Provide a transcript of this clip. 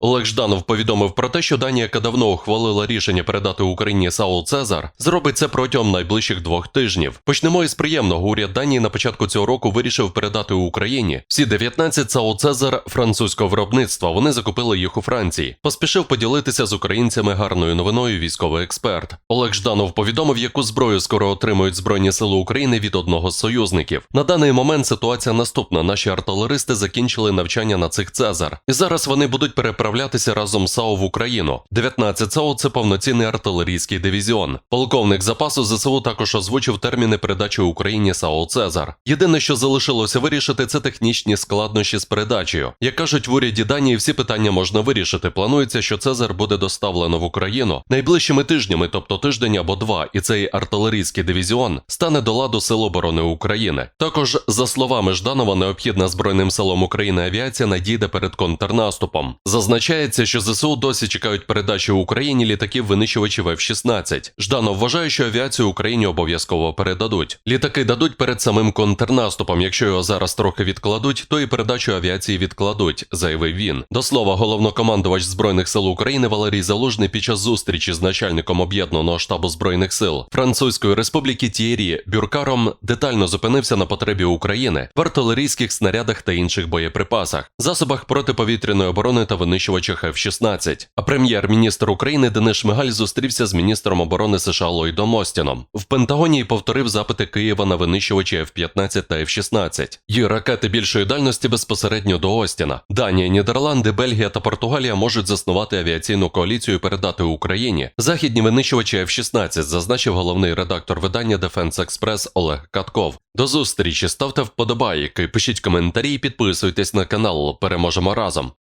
Олег Жданов повідомив про те, що Данія, яка давно ухвалила рішення передати Україні САУ Цезар, зробить це протягом найближчих двох тижнів. Почнемо із приємного. Уряд Данії на початку цього року вирішив передати Україні всі 19 САУ Цезар французького виробництва. Вони закупили їх у Франції. Поспішив поділитися з українцями гарною новиною військовий експерт. Олег Жданов повідомив, яку зброю скоро отримують Збройні Сили України від одного з союзників. На даний момент ситуація наступна: наші артилеристи закінчили навчання на цих Цезар, і зараз вони будуть переправлятися разом з САУ в Україну. 19 САУ – це повноцінний артилерійський дивізіон. Полковник запасу ЗСУ також озвучив терміни передачі Україні САУ Цезар. Єдине, що залишилося вирішити, це технічні складнощі з передачею. Як кажуть в уряді Данії, всі питання можна вирішити. Планується, що Цезар буде доставлено в Україну найближчими тижнями, тобто тиждень або два, і цей артилерійський дивізіон стане до ладу Сил оборони України. Також, за словами Жданова, необхідна Збройним силам України авіація надійде перед контрнаступом. Зазначається, що ЗСУ досі чекають передачі Україні літаків винищувачів F-16. Жданов вважає, що авіацію Україні обов'язково передадуть. Літаки дадуть перед самим контрнаступом. Якщо його зараз трохи відкладуть, то і передачу авіації відкладуть, заявив він. До слова, головнокомандувач збройних сил України Валерій Залужний під час зустрічі з начальником об'єднаного штабу збройних сил Французької республіки Тієрі Бюркаром детально зупинився на потребі України в артилерійських снарядах та інших боєприпасах, засобах протиповітряної оборони та винищувачах F-16. А прем'єр-міністр України Денис Шмигаль зустрівся з міністром оборони США Ллойдом Остіном. В Пентагоні повторив запити Києва на винищувачі F-15 та F-16. Є ракети більшої дальності безпосередньо до Остіна. Данія, Нідерланди, Бельгія та Португалія можуть заснувати авіаційну коаліцію і передати Україні західні винищувачі F-16, зазначив головний редактор видання Defense Express Олег Катков. До зустрічі ставте вподобайки, пишіть коментарі і підписуйтесь на канал. Переможемо разом.